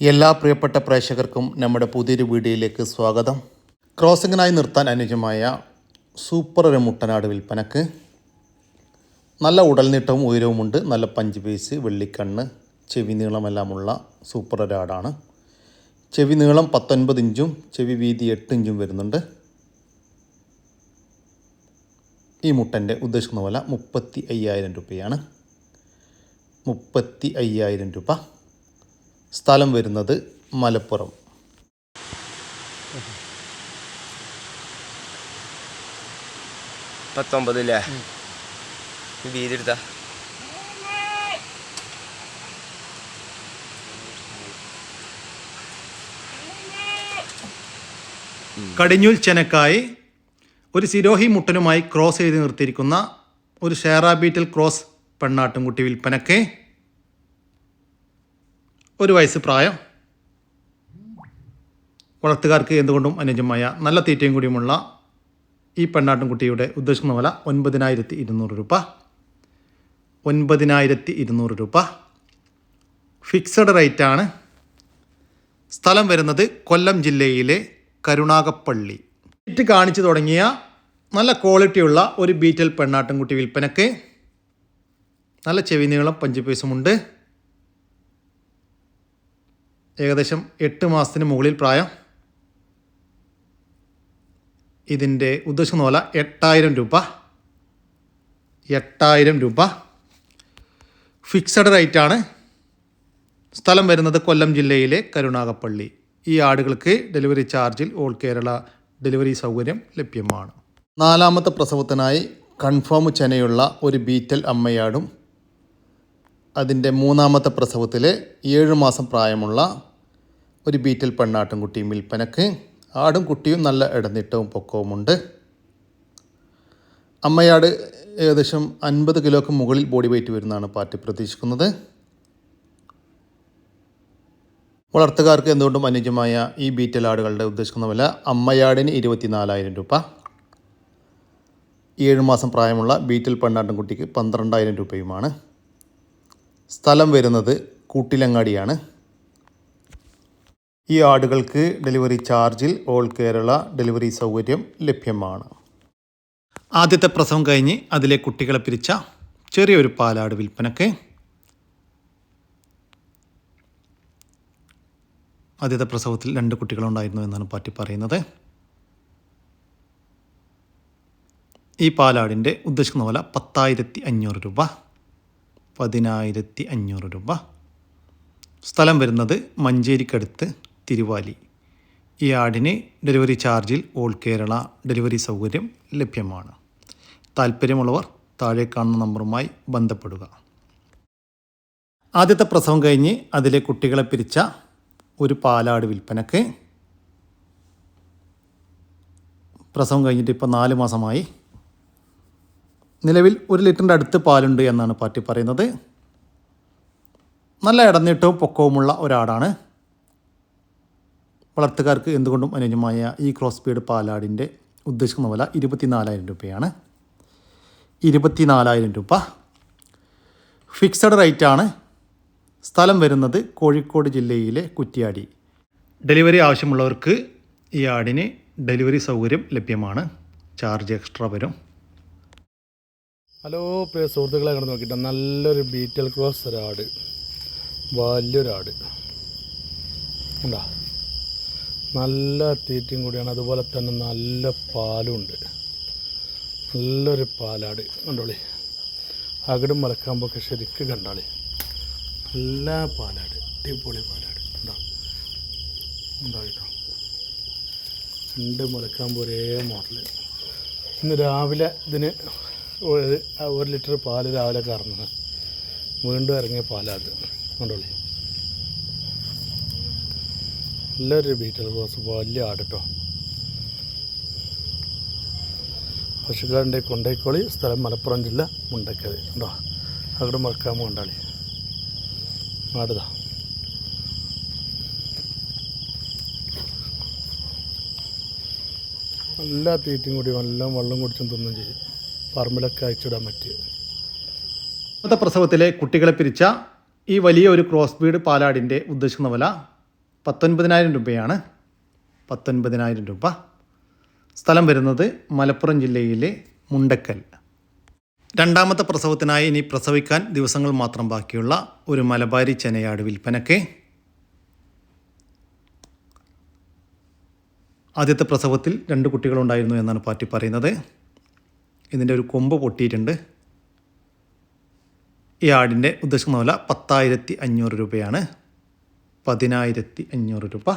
എല്ലാ പ്രിയപ്പെട്ട പ്രേക്ഷകർക്കും നമ്മുടെ പുതിയൊരു വീഡിയോയിലേക്ക് സ്വാഗതം. ക്രോസിങ്ങിനായി നിർത്താൻ അനുജമായ സൂപ്പർ ഒരു മുട്ടനാട് വിൽപ്പനക്ക് നല്ല ഉടൽനീട്ടവും ഉയരവുമുണ്ട്. നല്ല പഞ്ച് പീസ് വെള്ളിക്കണ്ണ് ചെവി നീളമെല്ലാമുള്ള സൂപ്പർ ഒരാടാണ് ചെവി നീളം പത്തൊൻപത് ഇഞ്ചും ചെവി വീതി എട്ട് ഇഞ്ചും വരുന്നുണ്ട്. ഈ മുട്ടന്റെ ഉദ്ദേശിക്കുന്ന വില മുപ്പത്തി അയ്യായിരം രൂപയാണ്. മുപ്പത്തി അയ്യായിരം രൂപ. സ്ഥലം വരുന്നത് മലപ്പുറം. കടിഞ്ഞൂൽ ചെനക്കായി ഒരു സിരോഹി മുട്ടനുമായി ക്രോസ് ചെയ്ത് നിർത്തിയിരിക്കുന്ന ഒരു ഷേറാ ബീറ്റിൽ ക്രോസ് പെണ്ണാട്ടുംകുട്ടി വിൽപ്പനക്ക് ഒരു വയസ്സ് പ്രായം. വളർത്തുകാർക്ക് എന്തുകൊണ്ടും അനുജമായ നല്ല തീറ്റയും കൂടിയുമുള്ള ഈ പെണ്ണാട്ടുംകുട്ടിയുടെ ഉദ്ദേശിക്കുന്ന വില ഒൻപതിനായിരത്തി ഇരുന്നൂറ് രൂപ. ഒൻപതിനായിരത്തി ഇരുന്നൂറ് രൂപ ഫിക്സഡ് റേറ്റാണ് സ്ഥലം വരുന്നത് കൊല്ലം ജില്ലയിലെ കരുണാകപ്പള്ളി ഇറ്റ് കാണിച്ചു തുടങ്ങിയ നല്ല ക്വാളിറ്റിയുള്ള ഒരു ബീറ്റൽ പെണ്ണാട്ടുംകുട്ടി വിൽപ്പനക്ക്. നല്ല ചെവി നീളം പഞ്ച് പീസുമുണ്ട് ഏകദേശം എട്ട് മാസത്തിന് മുകളിൽ പ്രായം. ഇതിന്റെ ഉദ്ദേശിക്കുന്ന പോലെ എട്ടായിരം രൂപ. എട്ടായിരം രൂപ. ഫിക്സഡ് റേറ്റാണ് സ്ഥലം വരുന്നത് കൊല്ലം ജില്ലയിലെ കരുണാകപ്പള്ളി ഈ ആടുകൾക്ക് ഡെലിവറി ചാർജിൽ ഓൾ കേരള ഡെലിവറി സൗകര്യം ലഭ്യമാണ്. നാലാമത്തെ പ്രസവത്തിനായി കൺഫേം ചെനയുള്ള ഒരു ബീറ്റൽ അമ്മയാടും. അതിന്റെ മൂന്നാമത്തെ പ്രസവത്തിൽ ഏഴ് മാസം പ്രായമുള്ള ഒരു ബീറ്റിൽ പെണ്ണാട്ടും കുട്ടിയും വിൽപ്പനക്ക്. ആടും കുട്ടിയും നല്ല ഇടനീട്ടവും പൊക്കവുമുണ്ട്. അമ്മയാട് ഏകദേശം അൻപത് കിലോക്ക് മുകളിൽ ബോഡി വെയിറ്റ് വരുന്നതാണ് പാർട്ടി പ്രതീക്ഷിക്കുന്നത്. വളർത്തുകാർക്ക് എന്തുകൊണ്ടും അനുജമായ ഈ ബീറ്റൽ ആടുകളുടെ ഉദ്ദേശിക്കുന്ന വില അമ്മയാടിന് ഇരുപത്തിനാലായിരം രൂപ. ഏഴ് മാസം പ്രായമുള്ള ബീറ്റൽ പെണ്ണാട്ടുംകുട്ടിക്ക് പന്ത്രണ്ടായിരം രൂപയുമാണ്. സ്ഥലം വരുന്നത് കൂട്ടിലങ്ങാടിയാണ്. ഈ ആടുകൾക്ക് ഡെലിവറി ചാർജിൽ ഓൾ കേരള ഡെലിവറി സൗകര്യം ലഭ്യമാണ്. ആദ്യത്തെ പ്രസവം കഴിഞ്ഞ് അതിലെ കുട്ടികളെ പിരിച്ച ചെറിയൊരു പാലാട് വിൽപ്പനക്ക് ആദ്യത്തെ പ്രസവത്തിൽ രണ്ട് കുട്ടികളുണ്ടായിരുന്നു എന്നാണ് പാർട്ടി പറയുന്നത്. ഈ പാലാടിന്റെ ഉദ്ദേശിക്കുന്ന പോലെ പത്തായിരത്തി അഞ്ഞൂറ് രൂപ. പതിനായിരത്തി അഞ്ഞൂറ് രൂപ. സ്ഥലം വരുന്നത് മഞ്ചേരിക്കടുത്ത് തിരുവാലി. ഈ ആടിന് ഡെലിവറി ചാർജിൽ ഓൾ കേരള ഡെലിവറി സൗകര്യം ലഭ്യമാണ്. താല്പര്യമുള്ളവർ താഴെ കാണുന്ന നമ്പറുമായി ബന്ധപ്പെടുക. ആദ്യത്തെ പ്രസവം കഴിഞ്ഞ് അതിലെ കുട്ടികളെ പിരിച്ച ഒരു പാലാട് വിൽപ്പനക്ക് പ്രസവം കഴിഞ്ഞിട്ട് ഇപ്പോൾ നാല് മാസമായി. നിലവിൽ ഒരു ലിറ്ററിന്റെ അടുത്ത് പാലുണ്ട് എന്നാണ് പാർട്ടി പറയുന്നത്. നല്ല ഇടനീട്ടവും പൊക്കവുമുള്ള ഒരാടാണ്. വളർത്തുകാർക്ക് എന്തുകൊണ്ടും അനുയോജ്യമായ ഈ ക്രോസ് ബീഡ് പാലാടിന്റെ ഉദ്ദേശിക്കുന്ന വില ഇരുപത്തിനാലായിരം രൂപയാണ്. ഇരുപത്തിനാലായിരം രൂപ. ഫിക്സഡ് റേറ്റാണ്. സ്ഥലം വരുന്നത് കോഴിക്കോട് ജില്ലയിലെ കുറ്റിയാടി. ഡെലിവറി ആവശ്യമുള്ളവർക്ക് ഈ ആടിന് ഡെലിവറി സൗകര്യം ലഭ്യമാണ്. ചാർജ് എക്സ്ട്രാ വരും. ഹലോ പ്രിയ സുഹൃത്തുക്കളെ കണ്ട് നോക്കിയിട്ട് നല്ലൊരു ബീറ്റൽ ക്രോസ് ഒരാട്. വലിയൊരാട്. ഉണ്ടോ നല്ല തീറ്റയും കൂടിയാണ്. അതുപോലെ തന്നെ നല്ല പാലും ഉണ്ട് നല്ലൊരു പാലാട്. കണ്ടോളി. അകടും മലക്കാമ്പൊക്കെ ശരിക്ക് കണ്ടോളി. നല്ല പാലാട്. അടിപൊളി പാലാട്. ഉണ്ടോ ഉണ്ടോ കേട്ടോ? രണ്ട് മുലക്കാമ്പ് ഒരേ മോഡൽ ഇന്ന് രാവിലെ ഇതിന് ഒരു ലിറ്റർ പാൽ രാവിലെ കറന്നത് വീണ്ടും ഇറങ്ങിയ പാലാട് കണ്ടോളി. നല്ലൊരു ബീറ്റൽ ക്രോസ് വലിയ ആട് കേട്ടോ പശുക്കാരന്റെ കൊണ്ടൈക്കോളി സ്ഥലം മലപ്പുറം ജില്ല മുണ്ടക്കത് ഉണ്ടോ അവിടെ മറക്കാമോ കണ്ടാളി ആടുതാ എല്ലാ തീറ്റയും കൂടി എല്ലാം വെള്ളം കുടിച്ചും തിന്നും ചെയ്യും. പറമ്പിലൊക്കെ അയച്ചിടാൻ പറ്റിയ. ഇന്നത്തെ പ്രസവത്തിലെ കുട്ടികളെ പിരിച്ച ഈ വലിയ ഒരു ക്രോസ് ബീഡ് പാലാടിന്റെ ഉദ്ദേശിക്കുന്ന വില പത്തൊൻപതിനായിരം രൂപയാണ്. പത്തൊൻപതിനായിരം രൂപ. സ്ഥലം വരുന്നത് മലപ്പുറം ജില്ലയിലെ മുണ്ടക്കൽ. രണ്ടാമത്തെ പ്രസവത്തിനായി ഇനി പ്രസവിക്കാൻ ദിവസങ്ങൾ മാത്രം ബാക്കിയുള്ള ഒരു മലബാരി ചെനയാട് വിൽപ്പനയ്ക്ക് ആദ്യത്തെ പ്രസവത്തിൽ രണ്ട് കുട്ടികളുണ്ടായിരുന്നു എന്നാണ് പാർട്ടി പറയുന്നത്. ഇതിന്റെ ഒരു കൊമ്പ് പൊട്ടിയിട്ടുണ്ട്. ഈ ആടിന്റെ ഉദ്ദേശിക്കുന്ന വില പത്തായിരത്തി അഞ്ഞൂറ് രൂപയാണ്. പതിനായിരത്തി അഞ്ഞൂറ് രൂപ.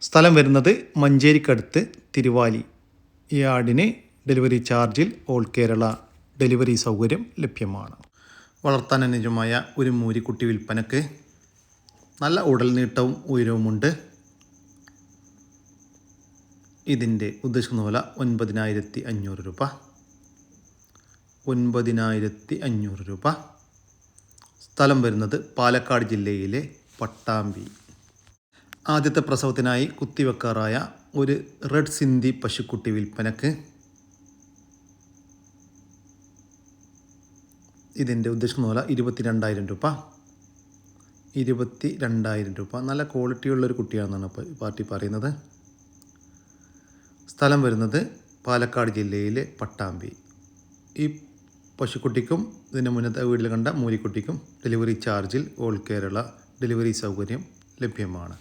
സ്ഥലം വരുന്നത് മഞ്ചേരിക്കടുത്ത് തിരുവാലി. ഈ ആടിന് ഡെലിവറി ചാർജിൽ ഓൾ കേരള ഡെലിവറി സൗകര്യം ലഭ്യമാണ്. വളർത്താൻ അനുജമായ ഒരു മൂരിക്കുട്ടി വിൽപ്പനക്ക് നല്ല ഉടൽ നീട്ടവും ഉയരവുമുണ്ട്. ഇതിന്റെ ഉദ്ദേശിക്കുന്ന വില ഒൻപതിനായിരത്തി അഞ്ഞൂറ് രൂപ. ഒൻപതിനായിരത്തി അഞ്ഞൂറ് രൂപ. സ്ഥലം വരുന്നത് പാലക്കാട് ജില്ലയിലെ പട്ടാമ്പി. ആദ്യത്തെ പ്രസവത്തിനായി കുത്തിവെക്കാറായ ഒരു റെഡ് സിന്ധി പശുക്കുട്ടി വിൽപ്പനക്ക് ഇതിന്റെ ഉദ്ദേശിക്കുന്ന പറഞ്ഞാൽ ഇരുപത്തി രണ്ടായിരം രൂപ. ഇരുപത്തി രണ്ടായിരം രൂപ. നല്ല ക്വാളിറ്റിയുള്ളൊരു കുട്ടിയാണെന്നാണ് പാർട്ടി പറയുന്നത്. സ്ഥലം വരുന്നത് പാലക്കാട് ജില്ലയിലെ പട്ടാമ്പി. ഈ പശുക്കുട്ടിക്കും ഇതിന്റെ മുന്നത്തെ വീട്ടിൽ കണ്ട മൂലിക്കുട്ടിക്കും ഡെലിവറി ചാർജിൽ ഓൾ കേരള ഡെലിവറി സൗകര്യം ലഭ്യമാണ്.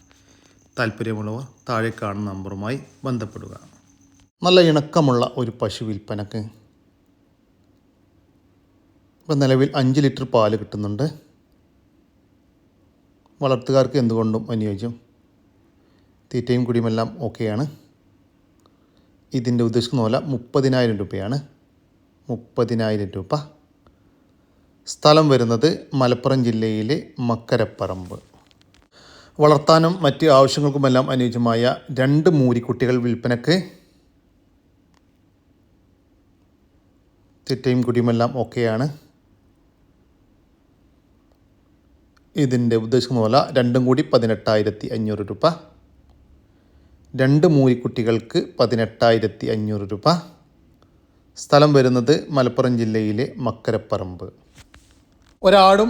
താല്പര്യമുള്ളവർ താഴെ കാണുന്ന നമ്പറുമായി ബന്ധപ്പെടുക. നല്ല ഇണക്കമുള്ള ഒരു പശു വിൽപ്പനക്ക് ഇപ്പം നിലവിൽ അഞ്ച് ലിറ്റർ പാൽ കിട്ടുന്നുണ്ട്. വളർത്തുകാർക്ക് എന്തുകൊണ്ടും അനുയോജ്യം. തീറ്റയും കുടിയുമെല്ലാം ഓക്കെയാണ് ഇതിന്റെ ഉദ്ദേശിക്കുന്ന പോലെ മുപ്പതിനായിരം രൂപയാണ്. മുപ്പതിനായിരം രൂപ. സ്ഥലം വരുന്നത് മലപ്പുറം ജില്ലയിലെ മക്കരപ്പറമ്പ്. വളർത്താനും മറ്റ് ആവശ്യങ്ങൾക്കുമെല്ലാം അനുയോജ്യമായ രണ്ട് മൂരിക്കുട്ടികൾ വിൽപ്പനക്ക് തിറ്റയും കുടിയുമെല്ലാം ഓക്കെയാണ് ഇതിന്റെ ഉദ്ദേശിക്കുന്ന പോലെ രണ്ടും കൂടി പതിനെട്ടായിരത്തി അഞ്ഞൂറ് രൂപ. രണ്ട് മൂരിക്കുട്ടികൾക്ക് പതിനെട്ടായിരത്തി അഞ്ഞൂറ് രൂപ. സ്ഥലം വരുന്നത് മലപ്പുറം ജില്ലയിലെ മക്കരപ്പറമ്പ്. ഒരാടും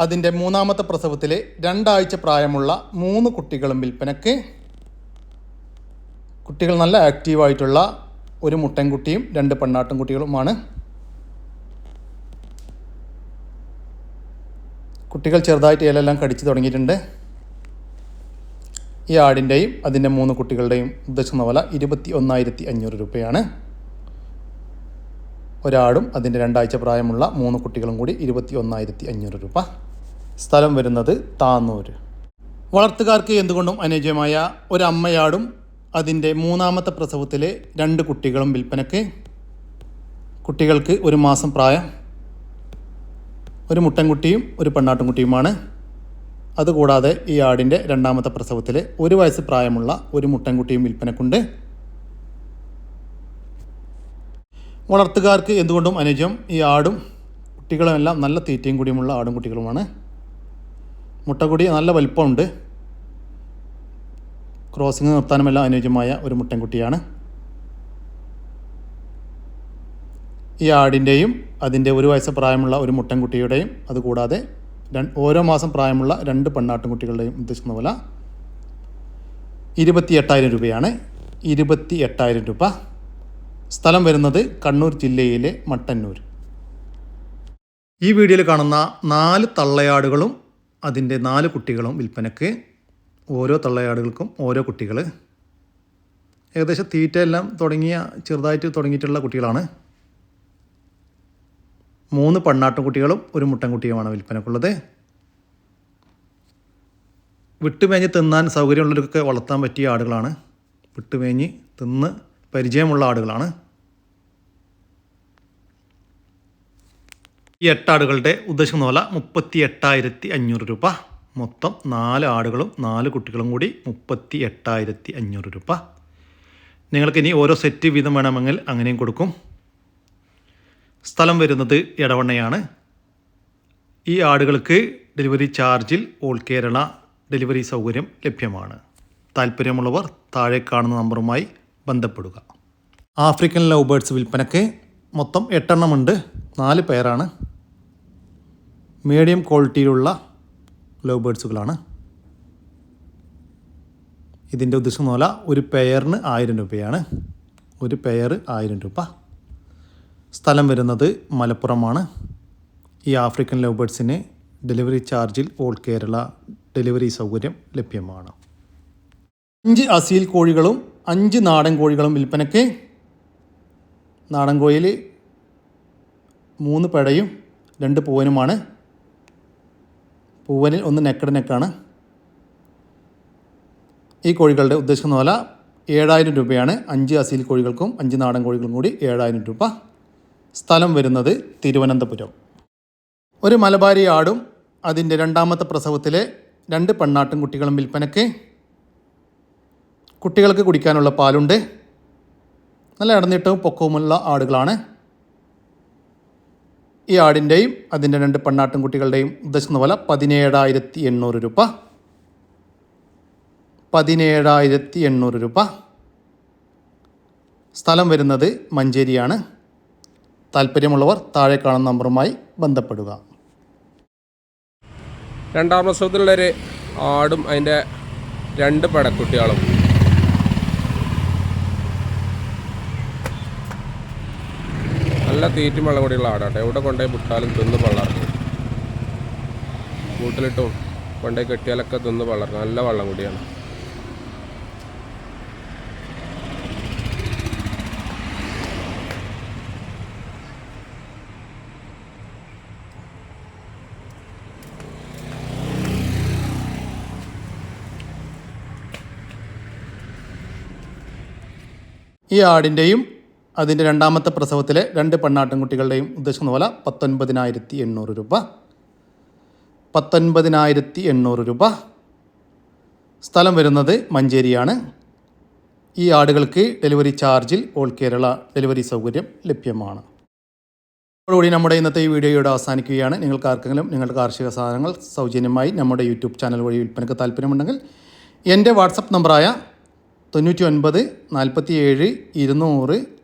അതിന്റെ മൂന്നാമത്തെ പ്രസവത്തിലെ രണ്ടാഴ്ച പ്രായമുള്ള മൂന്ന് കുട്ടികളും വിൽപ്പനക്ക് കുട്ടികൾ നല്ല ആക്റ്റീവായിട്ടുള്ള ഒരു മുട്ടൻകുട്ടിയും രണ്ട് പെണ്ണാട്ടും കുട്ടികളുമാണ്. കുട്ടികൾ ചെറുതായിട്ട് ഇലയെല്ലാം കടിച്ചു തുടങ്ങിയിട്ടുണ്ട്. ഈ ആടിന്റെയും അതിന്റെ മൂന്ന് കുട്ടികളുടെയും ഉദ്ദേശിക്കുന്ന വില ഇരുപത്തി ഒന്നായിരത്തി അഞ്ഞൂറ് രൂപയാണ്. ഒരാടും അതിന്റെ രണ്ടാഴ്ച പ്രായമുള്ള മൂന്ന് കുട്ടികളും കൂടി ഇരുപത്തി ഒന്നായിരത്തി അഞ്ഞൂറ് രൂപ. സ്ഥലം വരുന്നത് താന്നൂർ വളർത്തുകാർക്ക് എന്തുകൊണ്ടും അനുയോജ്യമായ ഒരമ്മയാടും അതിന്റെ മൂന്നാമത്തെ പ്രസവത്തിലെ രണ്ട് കുട്ടികളും വിൽപ്പനയ്ക്ക് കുട്ടികൾക്ക് ഒരു മാസം പ്രായം ഒരു മുട്ടൻകുട്ടിയും ഒരു പെണ്ണാട്ടുംകുട്ടിയുമാണ്. അതുകൂടാതെ ഈ ആടിന്റെ രണ്ടാമത്തെ പ്രസവത്തിലെ ഒരു വയസ്സ് പ്രായമുള്ള ഒരു മുട്ടൻകുട്ടിയും വിൽപ്പനക്കുണ്ട് വളർത്തുകാർക്ക് എന്തുകൊണ്ടും അനുജം ഈ ആടും കുട്ടികളുമെല്ലാം നല്ല തീറ്റയും കൂടിയുമുള്ള ആടും കുട്ടികളുമാണ്. മുട്ടക്കുടി നല്ല വലിപ്പമുണ്ട്. ക്രോസിങ് നിർത്താനുമെല്ലാം അനുയോജ്യമായ ഒരു മുട്ടൻകുട്ടിയാണ്. ഈ ആടിന്റെയും അതിന്റെ ഒരു വയസ്സ് പ്രായമുള്ള ഒരു മുട്ടൻകുട്ടിയുടെയും അതുകൂടാതെ ഓരോ മാസം പ്രായമുള്ള രണ്ട് പെണ്ണാട്ടുംകുട്ടികളുടെയും ഉദ്ദേശിക്കുന്ന പോലെ ഇരുപത്തി എട്ടായിരം രൂപയാണ്. ഇരുപത്തി എട്ടായിരം രൂപ. സ്ഥലം വരുന്നത് കണ്ണൂർ ജില്ലയിലെ മട്ടന്നൂർ. ഈ വീഡിയോയിൽ കാണുന്ന നാല് തള്ളയാടുകളും അതിന്റെ നാല് കുട്ടികളും വിൽപ്പനക്ക് ഓരോ തള്ളയാടുകൾക്കും ഓരോ കുട്ടികൾ. ഏകദേശം തീറ്റ എല്ലാം തുടങ്ങിയ ചെറുതായിട്ട് തുടങ്ങിയിട്ടുള്ള കുട്ടികളാണ്. മൂന്ന് പണ്ണാട്ടും കുട്ടികളും ഒരു മുട്ടൻകുട്ടിയുമാണ് വിൽപ്പനക്കുള്ളത് വിട്ടുമേഞ്ഞ് തിന്നാൻ സൗകര്യമുള്ളവർക്കൊക്കെ വളർത്താൻ പറ്റിയ ആടുകളാണ്. വിട്ടുമേഞ്ഞ് തിന്ന് പരിചയമുള്ള ആടുകളാണ്. ഈ എട്ടാടുകളുടെ ഉദ്ദേശിക്കുന്ന വില മുപ്പത്തി എട്ടായിരത്തി അഞ്ഞൂറ് രൂപ. മൊത്തം നാല് ആടുകളും നാല് കുട്ടികളും കൂടി മുപ്പത്തി എട്ടായിരത്തി അഞ്ഞൂറ് രൂപ. നിങ്ങൾക്ക് ഇനി ഓരോ സെറ്റ് വീതം വേണമെങ്കിൽ അങ്ങനെയും കൊടുക്കും. സ്ഥലം വരുന്നത് എടവണ്ണയാണ്. ഈ ആടുകൾക്ക് ഡെലിവറി ചാർജിൽ ഓൾ കേരള ഡെലിവറി സൗകര്യം ലഭ്യമാണ്. താല്പര്യമുള്ളവർ താഴെ കാണുന്ന നമ്പറുമായി ബന്ധപ്പെടുക. ആഫ്രിക്കൻ ലവ് ബേഡ്സ് വിൽപ്പനയ്ക്ക് മൊത്തം എട്ടെണ്ണമുണ്ട്. നാല് പേരാണ്. മീഡിയം ക്വാളിറ്റിയിലുള്ള ലവ് ബേർഡ്സുകളാണ് ഇതിന്റെ ഉദ്ദേശം പോലെ ഒരു പെയറിന് ആയിരം രൂപയാണ്. ഒരു പെയർ ആയിരം രൂപ. സ്ഥലം വരുന്നത് മലപ്പുറമാണ്. ഈ ആഫ്രിക്കൻ ലവ് ബേഡ്സിന് ഡെലിവറി ചാർജിൽ ഓൾ കേരള ഡെലിവറി സൗകര്യം ലഭ്യമാണ്. അഞ്ച് അസീൽ കോഴികളും അഞ്ച് നാടൻ കോഴികളും വിൽപ്പനയ്ക്ക് നാടൻ കോഴിയിൽ മൂന്ന് പെടയും രണ്ട് പൂവനുമാണ്. പൂവനിൽ ഒന്ന് നെക്കഡ് നെക്കാണ്. ഈ കോഴികളുടെ ഉദ്ദേശിക്കുന്ന വില ഏഴായിരം രൂപയാണ്. അഞ്ച് അസീൽ കോഴികൾക്കും അഞ്ച് നാടൻ കോഴികൾക്കും കൂടി ഏഴായിരം രൂപ. സ്ഥലം വരുന്നത് തിരുവനന്തപുരം. ഒരു മലബാരി ആടും അതിന്റെ രണ്ടാമത്തെ പ്രസവത്തിലെ രണ്ട് പെണ്ണാട്ടും കുട്ടികളും വിൽപ്പനയ്ക്ക് കുട്ടികൾക്ക് കുടിക്കാനുള്ള പാലുണ്ട്. നല്ല ഇടനീട്ടവും പൊക്കവുമുള്ള ആടുകളാണ്. ഈ ആടിന്റെയും അതിന്റെ രണ്ട് പെണ്ണാട്ടും കുട്ടികളുടെയും ഉദ്ദേശിക്കുന്ന വില പതിനേഴായിരത്തി എണ്ണൂറ് രൂപ. പതിനേഴായിരത്തി എണ്ണൂറ് രൂപ. സ്ഥലം വരുന്നത് മഞ്ചേരിയാണ്. താല്പര്യമുള്ളവർ താഴെ കാണുന്ന നമ്പറുമായി ബന്ധപ്പെടുക. രണ്ടാം പ്രസവത്തിലുള്ളൊരു ആടും അതിന്റെ രണ്ട് പടക്കുട്ടികളും നല്ല തീറ്റും വെള്ളം കൂടിയുള്ള ആടാട്ടെ. എവിടെ കൊണ്ടുപോയി വിട്ടാലും തിന്ന് വളർന്നു കൂട്ടിലിട്ടും കൊണ്ടുപോയി കെട്ടിയാലൊക്കെ തിന്ന് വളർന്നു നല്ല വെള്ളം കൂടിയാണ്. ഈ ആടിന്റെയും അതിന്റെ രണ്ടാമത്തെ പ്രസവത്തിലെ രണ്ട് പെണ്ണാട്ടിൻകുട്ടികളുടെയും ഉദ്ദേശിക്കുന്ന വില പത്തൊൻപതിനായിരത്തി എണ്ണൂറ് രൂപ. പത്തൊൻപതിനായിരത്തി എണ്ണൂറ് രൂപ. സ്ഥലം വരുന്നത് മഞ്ചേരിയാണ്. ഈ ആടുകൾക്ക് ഡെലിവറി ചാർജിൽ ഓൾ കേരള ഡെലിവറി സൗകര്യം ലഭ്യമാണ്. അതോടുകൂടി നമ്മുടെ ഇന്നത്തെ ഈ വീഡിയോയുടെ അവസാനിക്കുകയാണ്. നിങ്ങൾക്ക് ആർക്കെങ്കിലും നിങ്ങളുടെ കാർഷിക സാധനങ്ങൾ സൗജന്യമായി നമ്മുടെ യൂട്യൂബ് ചാനൽ വഴി വിൽപ്പനയ്ക്ക് താല്പര്യമുണ്ടെങ്കിൽ എന്റെ വാട്സപ്പ് നമ്പറായ തൊണ്ണൂറ്റി ഒൻപത് നാൽപ്പത്തി ഏഴ് ഇരുന്നൂറ്